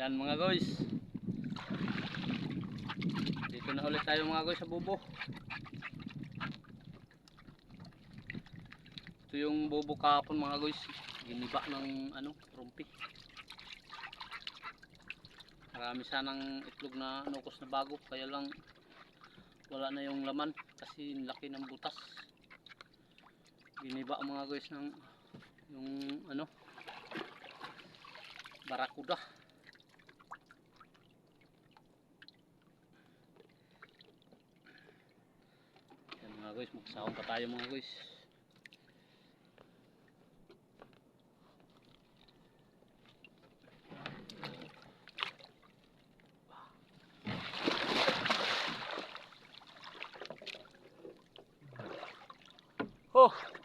Yan mga guys. Dito na ulit tayo mga guys sa bubo. Ito yung bubo kahapon mga guys. Giniba ng ano, rumpi. Marami sanang itlog na nukos na bago. Kaya lang wala na yung laman kasi laki ng butas. Giniba mga guys ng yung ano barakuda. Mga guys, magsahong pa tayo mga guys. Oh!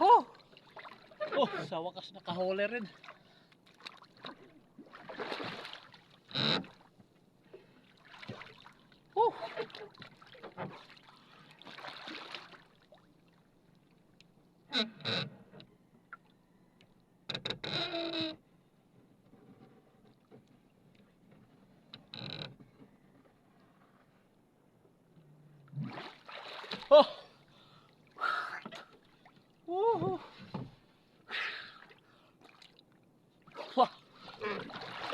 Oh! Oh, sa wakas nakahuli rin. Oh! Oh!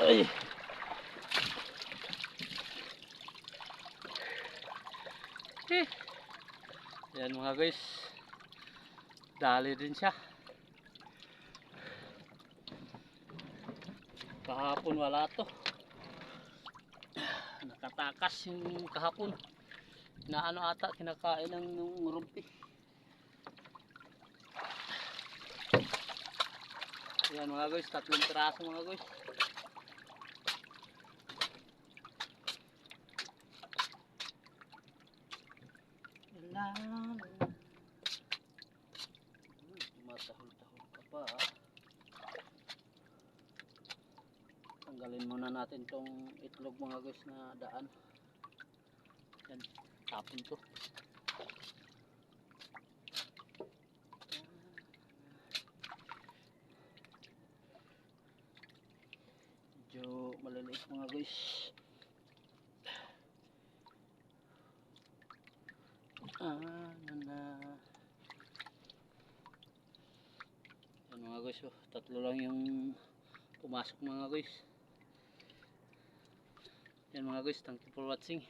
Ay! Eh. Yan mga guys. Dali din siya. Kahapon wala to. Nakatakas yung kahapon. Na ano ata kinakain ng rumpi. Yan mga guys, tatlong piraso mga guys. Lang. Masahol-tahol ka pa. Tanggalin muna natin tong itlog mga guys na daan. Yan, tapon to. Medyo maliliit mga guys. Ah, na na. Yan mga guys, oh. tatlo lang yung pumasok mga guys. Yan mga guys, thank you for watching.